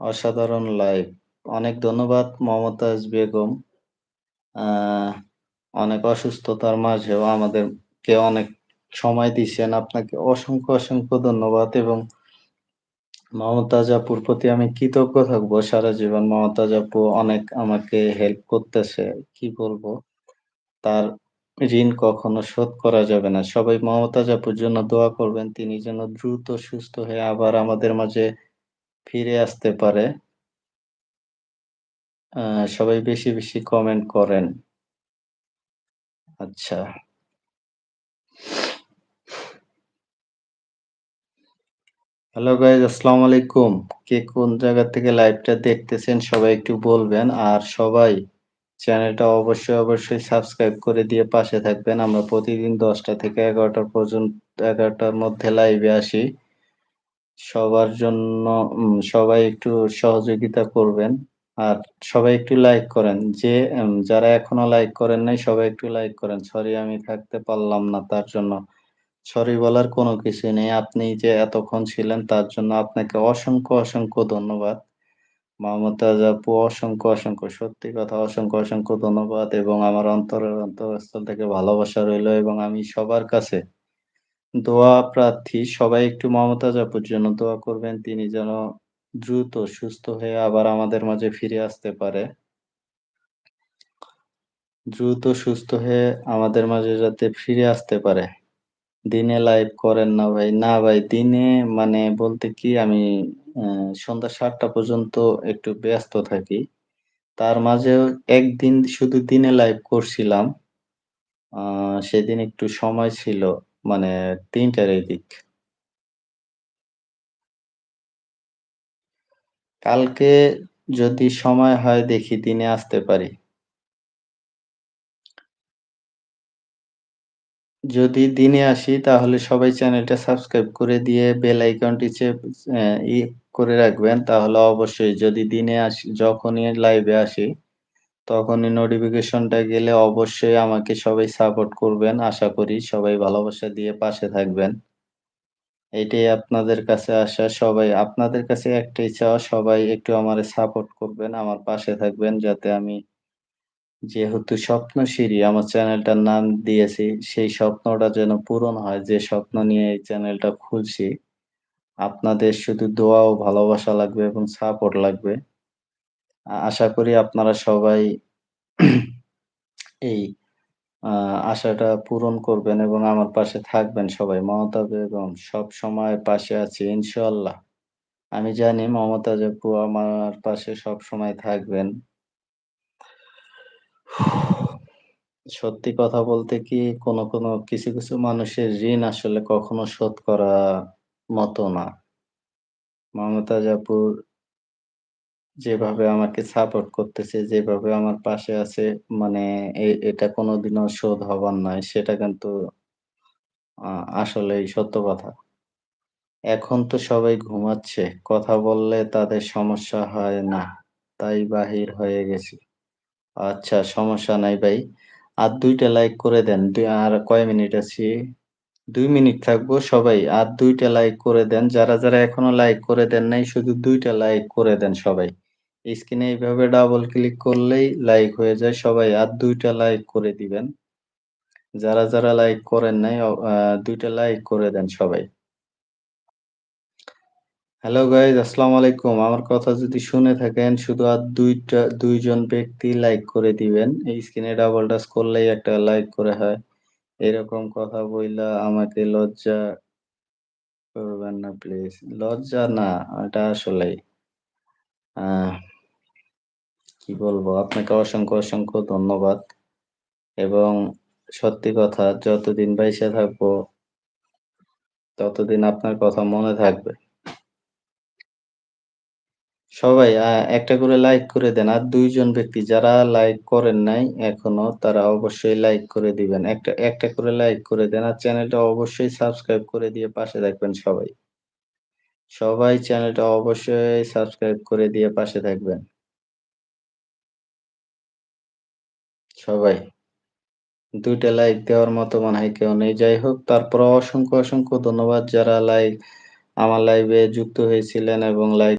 অসাধারণ লাইভ। অনেক ধন্যবাদ মমতাজ বেগম। অনেক অসুস্থতার মাঝেও আমাদেরকে অনেক সময় দিছেন। আপনাকে অসংখ্য, অসংখ্য ধন্যবাদ এবং মমতাজ আপুর প্রতি আমি কৃতজ্ঞ থাকব সারা জীবন। মমতাজ আপু অনেক আমাকে হেল্প করতেছে। কি বলব? তার ঋণ কখনো শোধ করা যাবে না। সবাই মমতাজ আপুর জন্য দোয়া করবেন। তিনি যেন দ্রুত সুস্থ হয়ে আবার আমাদের মাঝে ফিরে আসতে পারে। সবাই বেশি, বেশি কমেন্ট করেন। আচ্ছা। হ্যালো গাইস আসসালামু আলাইকুম। কে কোন জায়গা থেকে লাইভটা দেখতেছেন সবাই একটু বলবেন। আর সবাই চ্যানেলটা অবশ্যই, অবশ্যই সাবস্ক্রাইব করে দিয়ে পাশে থাকবেন। আমরা প্রতিদিন ১০টা থেকে ১১টা পর্যন্ত ১১টার মধ্যে লাইভে আসি। সবার জন্য উম সবাই একটু সহযোগিতা করবেন। আর সবাই একটু লাইক করেন। যে যারা এখনও লাইক করেন নাই সবাই একটু লাইক করেন। সরি আমি থাকতে পারলাম না তার জন্য। সরি বলার কোনো কিছু নেই। আপনি যে এতক্ষণ ছিলেন তার জন্য আপনাকে অসংখ্য, অসংখ্য ধন্যবাদ। মমতাজ আপু অসংখ্য, অসংখ্য সত্যি কথা অসংখ্য, অসংখ্য ধন্যবাদ এবং আমার অন্তরের অন্তঃস্থল থেকে ভালোবাসা রইল এবং আমি সবার কাছে দোয়া প্রার্থী। সবাই একটু মমতাজ আপুর জন্য দোয়া করবেন। তিনি যেন দ্রুত সুস্থ হয়ে আবার আমাদের মাঝে ফিরে আসতে পারে। দ্রুত সুস্থ হয়ে আমাদের মাঝে যাতে ফিরে আসতে পারে। দিনে লাইভ করেন না ভাই। না ভাই, দিনে মানে বলতে কি, আমি সন্ধ্যা সাতটা পর্যন্ত একটু ব্যস্ত থাকি। তার মাঝেও একদিন শুধু দিনে লাইভ করছিলাম। সেদিন একটু সময় ছিল মানে তিনটার এই দিক কালকে যদি সময় হয় দেখি, দিনে আসতে পারি। যদি দিনে আসি, তাহলে সবাই চ্যানেলটা সাবস্ক্রাইব করে দিয়ে বেল আইকনটি করে রাখবেন। তাহলে অবশ্যই যদি দিনে আসি, যখনই লাইভে আসি তখনই নোটিফিকেশনটা গেলে অবশ্যই আমাকে সবাই সাপোর্ট করবেন। আশা করি সবাই ভালোবাসা দিয়ে পাশে থাকবেন। এটাই আপনাদের কাছে আসা সবাই আপনাদের কাছে একটাই চাওয়া সবাই একটু আমারে সাপোর্ট করবেন। আমার পাশে থাকবেন যাতে আমি যেহেতু স্বপ্নশিরি আমার চ্যানেলটার নাম দিয়েছি, সেই স্বপ্নটা যেন পূরণ হয়। যে স্বপ্ন নিয়ে এই চ্যানেলটা খুলছি। আপনাদের শুধু দোয়া ও ভালোবাসা লাগবে এবং সাপোর্ট লাগবে। আশা করি আপনারা সবাই এই আশাটা পূরণ করবেন এবং আমার পাশে থাকবেন সবাই। মমতা বেগম সবসময় পাশে আছি ইনশাল্লাহ আমি জানি মমতাজ আপু আমার পাশে সবসময় থাকবেন। সত্যি কথা বলতে কি কোনো, কোনো কিছু, কিছু মানুষের ঋণ আসলে কখনো শোধ করা মতো না। মমতাজ আপুর যেভাবে আমাকে সাপোর্ট করতেছে, যেভাবে আমার পাশে আছে মানে এটা কোনোদিনও শোধ হবার নয়। সেটা কিন্তু আ আসলেই সত্য কথা। এখন তো সবাই ঘুমাচ্ছে। কথা বললে তাদের সমস্যা হয় না। তাই বাহির হয়ে গেছি। আচ্ছা সমস্যা নাই ভাই। আর দুইটা লাইক করে দেন। আর কয় মিনিট আছি? দুই মিনিট থাকব সবাই। আর দুইটা লাইক করে দেন। যারা, যারা এখনও লাইক করে দেন নাই শুধু দুইটা লাইক করে দেন সবাই। স্ক্রিনে এইভাবে ডাবল ক্লিক করলেই লাইক হয়ে যায়। সবাই আর দুইটা লাইক করে দিবেন। যারা, যারা লাইক করেন নাই অ আ ২ টা লাইক করে দেন সবাই। হ্যালো গাইস আসসালামু আলাইকুম। আমার কথা যদি শুনে থাকেন শুধু আর দুইটা দুইজন ব্যক্তি লাইক করে দিবেন। এই স্ক্রিনে ডাবল টাচ করলেই একটা লাইক করে হয়। এরকম কথা বইলা আমাকে লজ্জা করবেন না প্লিজ। লজ্জা না, এটা আসলেই। আ কি বলব? আপনাকে অসংখ্য, অসংখ্য ধন্যবাদ। এবং সত্যি কথা যতদিন বাইচা থাকব ততদিন আপনার কথা মনে থাকবে। সবাই একটা করে লাইক করে দেন। আর দুইজন ব্যক্তি যারা লাইক করেন নাই এখনও তারা অবশ্যই লাইক করে দিবেন। একটা, একটা করে লাইক করে দেন। আর চ্যানেলটা অবশ্যই সাবস্ক্রাইব করে দিয়ে পাশে থাকবেন সবাই। সবাই চ্যানেলটা অবশ্যই সাবস্ক্রাইব করে দিয়ে পাশে থাকবেন। সবাই। দুইটা লাইক দেওয়ার মতো মনে হয় কেউ নেই। যাই হোক তারপর অসংখ্য, অসংখ্য ধন্যবাদ যারা লাইক আমার লাইভে যুক্ত হয়েছিলেন এবং লাইক